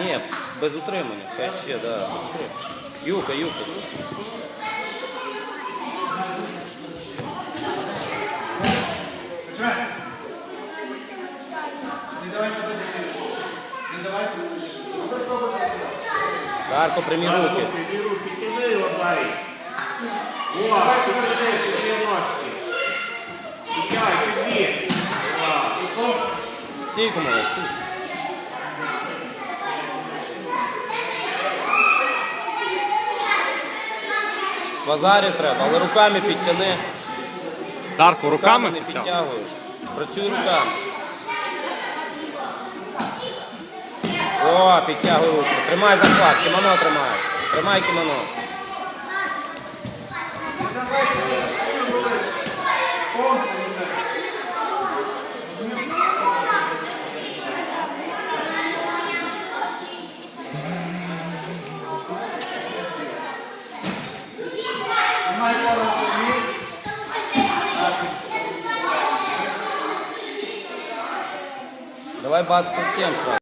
Ні, без утримання. Хай ще, да, без утримання. Юка, юка. Не давай себе зашити. Не давай себе зашити. Дарко, прямі руки. Дві руки тяни, отдай. О, супер шесть, 90. Підтягай, підбір. Стійку, малий, стійку. Базарів треба, але руками підтяни. Дарко, руками не підтягуєш. Працюй руками. О, підтягуй руки. Тримай захват, кімоно тримай. Тримай кімоно. Давай бац по стен сразу.